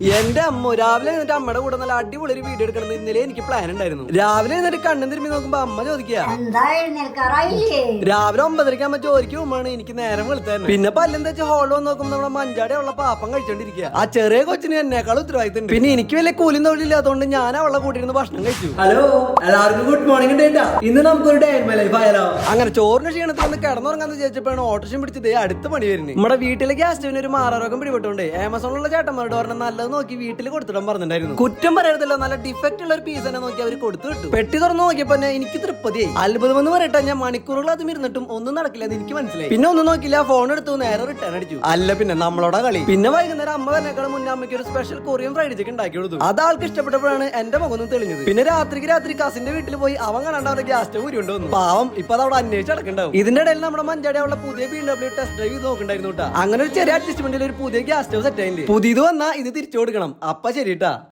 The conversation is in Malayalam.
എന്റെ അമ്മ രാവിലെ എന്നിട്ട് അമ്മയുടെ കൂടെ നല്ല അടിപൊളി ഒരു വീഡിയോ എടുക്കണം ഇന്നലെ എനിക്ക് പ്ലാൻ ഉണ്ടായിരുന്നു. രാവിലെ എന്നിട്ട് കണ്ണും തിരുമ്പി നോക്കുമ്പോ അമ്മ ചോദിക്കുക എഴുന്നേൽക്കാറായില്ലേ? രാവിലെ ഒമ്പതരയ്ക്ക് അമ്മ ജോലിക്ക് പോകുമ്പോഴാണ് എനിക്ക് നേരം വെളുത്തായിരുന്നു പിന്നെ പല്ലെന്താ വെച്ചാൽ ഹോളിൽ വന്ന് നോക്കുമ്പോൾ നമ്മളെ മഞ്ചാടെ ഉള്ള പാപ്പം കഴിച്ചോണ്ടിരിക്കുക. ആ ചെറിയ കൊച്ചിന് എന്നെക്കാൾ ഉത്തരവാദിത്തം പിന്നെ എനിക്ക് വലിയ കൂലി തൊഴിലില്ലാത്തതുകൊണ്ട് ഞാൻ അവളെ കൂട്ടിയിരുന്ന് ഭക്ഷണം കഴിച്ചു. ഹലോ എല്ലാവർക്കും ഗുഡ് മോർണിംഗ് ഡേറ്റാ ഇന്ന് നമുക്കൊരു ഡേ ലൈഫ് ആയാലോ? അങ്ങനെ ചോറിന് ക്ഷീണത്തിൽ വന്ന് കിടന്നുറങ്ങാന്ന് വിചാരിച്ചപ്പോഴാണ് ഓട്ടോഷൻ പിടിച്ചത്. അടുത്ത പണി വരുന്നത് നമ്മുടെ വീട്ടിലെ ഗ്യാസ് സ്റ്റവിന് ഒരു മാറാരോഗം പിടിപെട്ടോണ്ട്. ആമസോണിലുള്ള ചേട്ടന്മാരോട് പറഞ്ഞ നല്ലത് നോക്കി വീട്ടിൽ കൊടുത്തിടാൻ പറഞ്ഞിട്ടുണ്ടായിരുന്നു. കുറ്റം പറയരുതല്ലോ നല്ല ഡിഫക്റ്റ് ഉള്ള ഒരു പീസ് തന്നെ നോക്കി അവർ കൊടുത്തു വിട്ടു. പെട്ടി തുറന്നു നോക്കിയപ്പോ തന്നെ എനിക്ക് തൃപ്തി അത്ഭുതം എന്ന് പറയട്ടെ ഞാൻ മണിക്കൂറുകൾ അതും ഇരുന്നിട്ടും ഒന്നും നടക്കില്ല എന്ന് എനിക്ക് മനസ്സിലായി. പിന്നെ ഒന്നും നോക്കില്ല ഫോൺ എടുത്തു നേരെ റിട്ടേൺ അടിച്ചു. അല്ല പിന്നെ നമ്മളോടാ കളി. പിന്നെ വൈകുന്നേരം അമ്മ വരണേക്കാളും മുന്നേ അമ്മയ്ക്ക് ഒരു സ്പെഷ്യൽ കൊറിയൻ ഫ്രൈഡ് ചിക്കൻ ഉണ്ടാക്കി കൊടുത്തു. അത് ആൾക്ക് ഇഷ്ടപ്പെട്ടപ്പോഴാണ് എന്റെ മുഖം തെളിഞ്ഞത്. പിന്നെ രാത്രിക്ക് രാത്രി കസിന്റെ വീട്ടിൽ പോയി അവൻ കാണാണ്ട് അവരുടെ ഗ്യാസ് സ്റ്റവ് ഉരുണ്ട് പാവം ഇപ്പൊ അത് അവിടെ അന്വേഷിച്ച് നടക്കണ്ടാവും. ഇതിന്റെ ഇടയിൽ നമ്മുടെ മഞ്ചാടി അവളുടെ പുതിയ ബി ഡബ്ല്യൂ ടെസ്റ്റ് ഡ്രൈവ് നോക്കണ്ടായിരുന്നു അങ്ങനെ ഒരു ചെറിയ അഡ്ജസ്റ്റ്മെന്റിൽ ഒരു പുതിയ ഗ്യാസ് സ്റ്റവ് സെറ്റ് ആയിട്ട് പുതിയത് വന്നാ ഇത് തിരിച്ചു കൊടുക്കണം. അപ്പ ശരിട്ടാ.